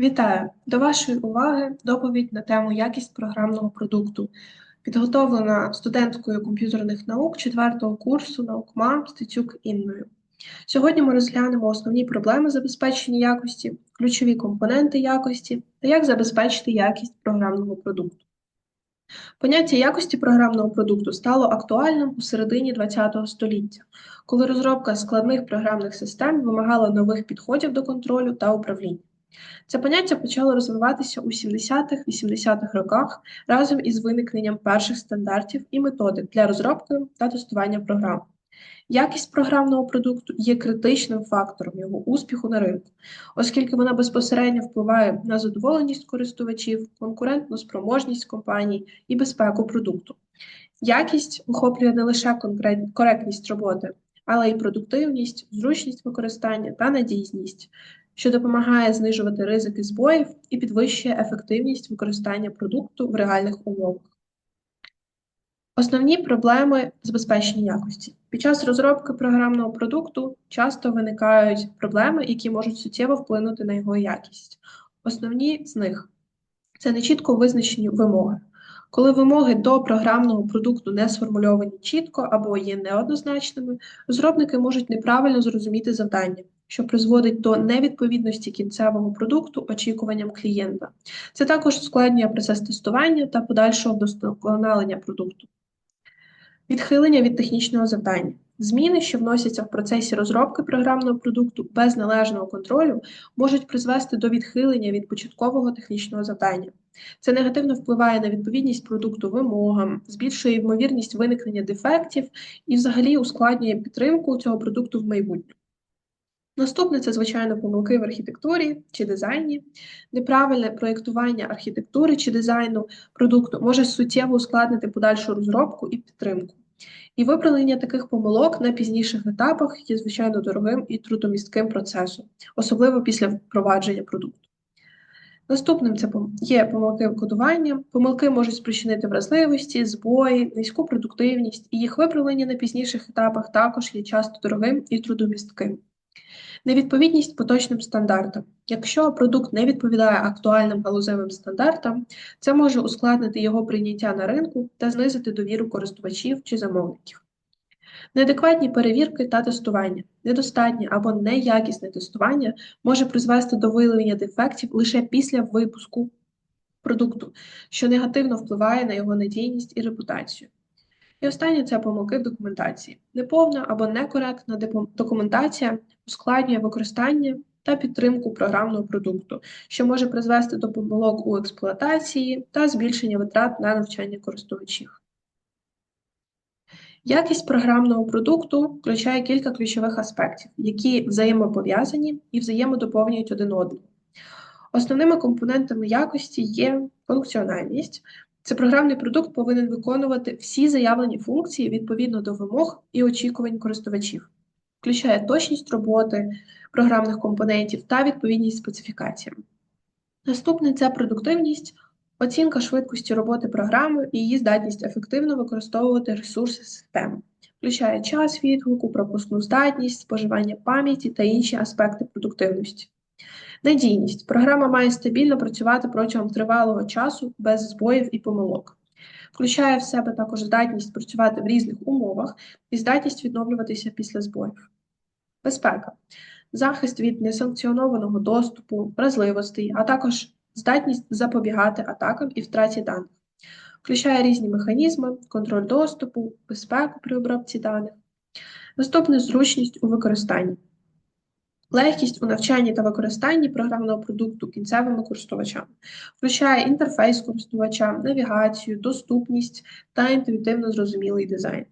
Вітаю! До вашої уваги доповідь на тему якість програмного продукту, підготовлена студенткою комп'ютерних наук 4 курсу наукма Стецюк Інною. Сьогодні ми розглянемо основні проблеми забезпечення якості, ключові компоненти якості та як забезпечити якість програмного продукту. Поняття якості програмного продукту стало актуальним у середині ХХ століття, коли розробка складних програмних систем вимагала нових підходів до контролю та управління. Це поняття почало розвиватися у 70-х-80-х роках разом із виникненням перших стандартів і методик для розробки та тестування програм. Якість програмного продукту є критичним фактором його успіху на ринку, оскільки вона безпосередньо впливає на задоволеність користувачів, конкурентну спроможність компаній і безпеку продукту. Якість охоплює не лише коректність роботи, але й продуктивність, зручність використання та надійність, що допомагає знижувати ризики збоїв і підвищує ефективність використання продукту в реальних умовах. Основні проблеми забезпечення якості. Під час розробки програмного продукту часто виникають проблеми, які можуть суттєво вплинути на його якість. Основні з них це нечітко визначені вимоги. Коли вимоги до програмного продукту не сформульовані чітко або є неоднозначними, розробники можуть неправильно зрозуміти завдання, що призводить до невідповідності кінцевого продукту очікуванням клієнта. Це також ускладнює процес тестування та подальшого вдосконалення продукту. Відхилення від технічного завдання. Зміни, що вносяться в процесі розробки програмного продукту без належного контролю, можуть призвести до відхилення від початкового технічного завдання. Це негативно впливає на відповідність продукту вимогам, збільшує ймовірність виникнення дефектів і, взагалі, ускладнює підтримку цього продукту в майбутньому. Наступне це, звичайно, помилки в архітектурі чи дизайні. Неправильне проєктування архітектури чи дизайну продукту може суттєво ускладнити подальшу розробку і підтримку. І виправлення таких помилок на пізніших етапах є, звичайно, дорогим і трудомістким процесом, особливо після впровадження продукту. Наступним це є помилки в кодуванні. Помилки можуть спричинити вразливості, збої, низьку продуктивність, і їх виправлення на пізніших етапах також є часто дорогим і трудомістким. Невідповідність поточним стандартам. Якщо продукт не відповідає актуальним галузевим стандартам, це може ускладнити його прийняття на ринку та знизити довіру користувачів чи замовників. Неадекватні перевірки та тестування, недостатнє або неякісне тестування може призвести до виявлення дефектів лише після випуску продукту, що негативно впливає на його надійність і репутацію. І останнє це помилки в документації. Неповна або некоректна документація ускладнює використання та підтримку програмного продукту, що може призвести до помилок у експлуатації та збільшення витрат на навчання користувачів. Якість програмного продукту включає кілька ключових аспектів, які взаємопов'язані і взаємодоповнюють один одного. Основними компонентами якості є функціональність, це програмний продукт повинен виконувати всі заявлені функції відповідно до вимог і очікувань користувачів, включає точність роботи програмних компонентів та відповідність специфікаціям. Наступне це продуктивність, оцінка швидкості роботи програми і її здатність ефективно використовувати ресурси системи, включає час відгуку, пропускну здатність, споживання пам'яті та інші аспекти продуктивності. Надійність. Програма має стабільно працювати протягом тривалого часу без збоїв і помилок. Включає в себе також здатність працювати в різних умовах і здатність відновлюватися після збоїв. Безпека. Захист від несанкціонованого доступу, вразливостей, а також здатність запобігати атакам і втраті даних. Включає різні механізми, контроль доступу, безпеку при обробці даних. Наступне зручність у використанні легкість у навчанні та використанні програмного продукту кінцевими користувачами, включає інтерфейс користувача, навігацію, доступність та інтуїтивно зрозумілий дизайн,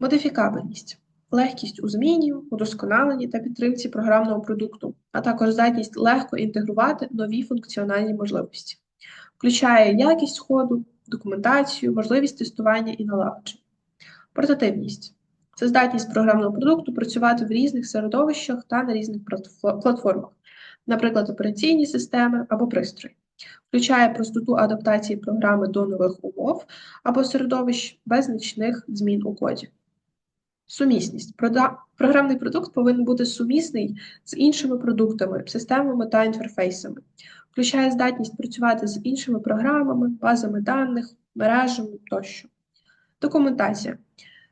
модифікабельність. Легкість у зміні, удосконаленні та підтримці програмного продукту, а також здатність легко інтегрувати нові функціональні можливості, включає якість ходу, документацію, можливість тестування і налагодження, портативність це здатність програмного продукту працювати в різних середовищах та на різних платформах, наприклад, операційні системи або пристрої. Включає простоту адаптації програми до нових умов або середовищ без значних змін у коді. Сумісність. Програмний продукт повинен бути сумісний з іншими продуктами, системами та інтерфейсами. Включає здатність працювати з іншими програмами, базами даних, мережами тощо. Документація.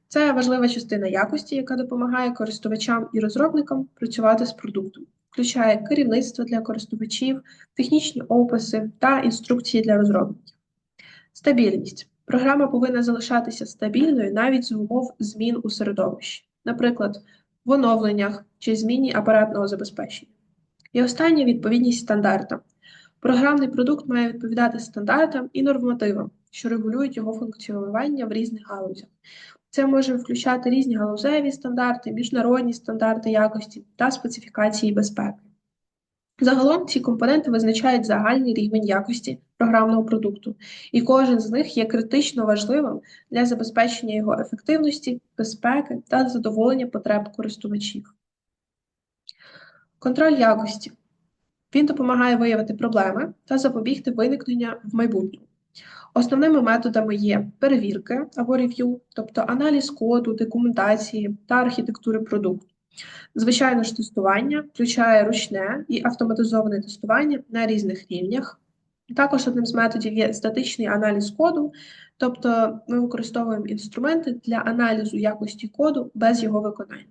Це важлива частина якості, яка допомагає користувачам і розробникам працювати з продуктом. Включає керівництво для користувачів, технічні описи та інструкції для розробників. Стабільність. Програма повинна залишатися стабільною навіть за умов змін у середовищі, наприклад, в оновленнях чи зміні апаратного забезпечення. І останнє відповідність стандартам. Програмний продукт має відповідати стандартам і нормативам, що регулюють його функціонування в різних галузях. Це може включати різні галузеві стандарти, міжнародні стандарти якості та специфікації безпеки. Загалом ці компоненти визначають загальний рівень якості програмного продукту, і кожен з них є критично важливим для забезпечення його ефективності, безпеки та задоволення потреб користувачів. Контроль якості. Він допомагає виявити проблеми та запобігти виникнення в майбутньому. Основними методами є перевірки або рев'ю, тобто аналіз коду, документації та архітектури продукту. Звичайно ж, тестування включає ручне і автоматизоване тестування на різних рівнях. Також одним з методів є статичний аналіз коду, тобто ми використовуємо інструменти для аналізу якості коду без його виконання.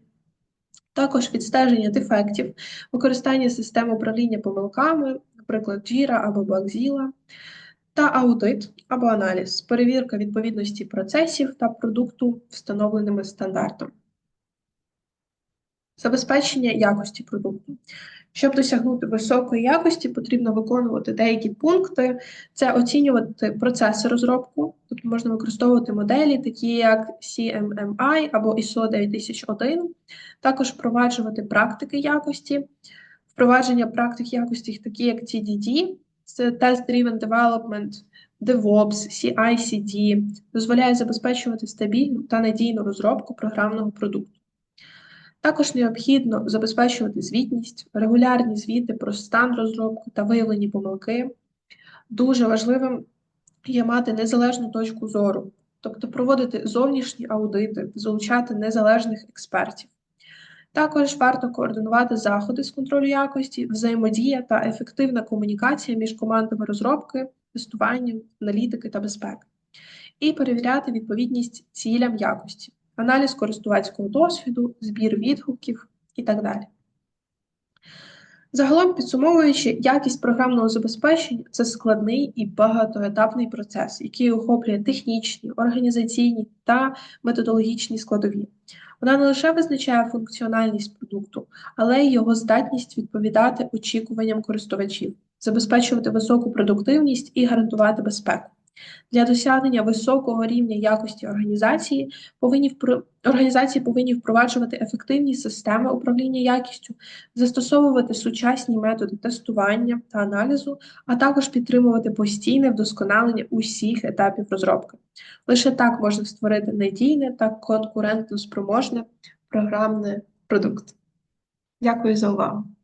Також відстеження дефектів, використання систем управління помилками, наприклад, Jira або Bugzilla, та аудит або аналіз, перевірка відповідності процесів та продукту встановленими стандартами. Забезпечення якості продукту. Щоб досягнути високої якості, потрібно виконувати деякі пункти. Це оцінювати процеси розробку, тобто можна використовувати моделі, такі як CMMI або ISO 9001, також впроваджувати практики якості, впровадження практик якості, такі як TDD, це Test-Driven Development, DevOps, CI/CD, дозволяє забезпечувати стабільну та надійну розробку програмного продукту. Також необхідно забезпечувати звітність, регулярні звіти про стан розробки та виявлені помилки. Дуже важливим є мати незалежну точку зору, тобто проводити зовнішні аудити, залучати незалежних експертів. Також варто координувати заходи з контролю якості, взаємодія та ефективна комунікація між командами розробки, тестування, аналітики та безпеки, і перевіряти відповідність цілям якості аналіз користувацького досвіду, збір відгуків і так далі. Загалом підсумовуючи, якість програмного забезпечення це складний і багатоетапний процес, який охоплює технічні, організаційні та методологічні складові. Вона не лише визначає функціональність продукту, але й його здатність відповідати очікуванням користувачів, забезпечувати високу продуктивність і гарантувати безпеку. Для досягнення високого рівня якості організації повинні організації повинні впроваджувати ефективні системи управління якістю, застосовувати сучасні методи тестування та аналізу, а також підтримувати постійне вдосконалення усіх етапів розробки. Лише так можна створити надійне та конкурентно спроможне програмне продукт. Дякую за увагу.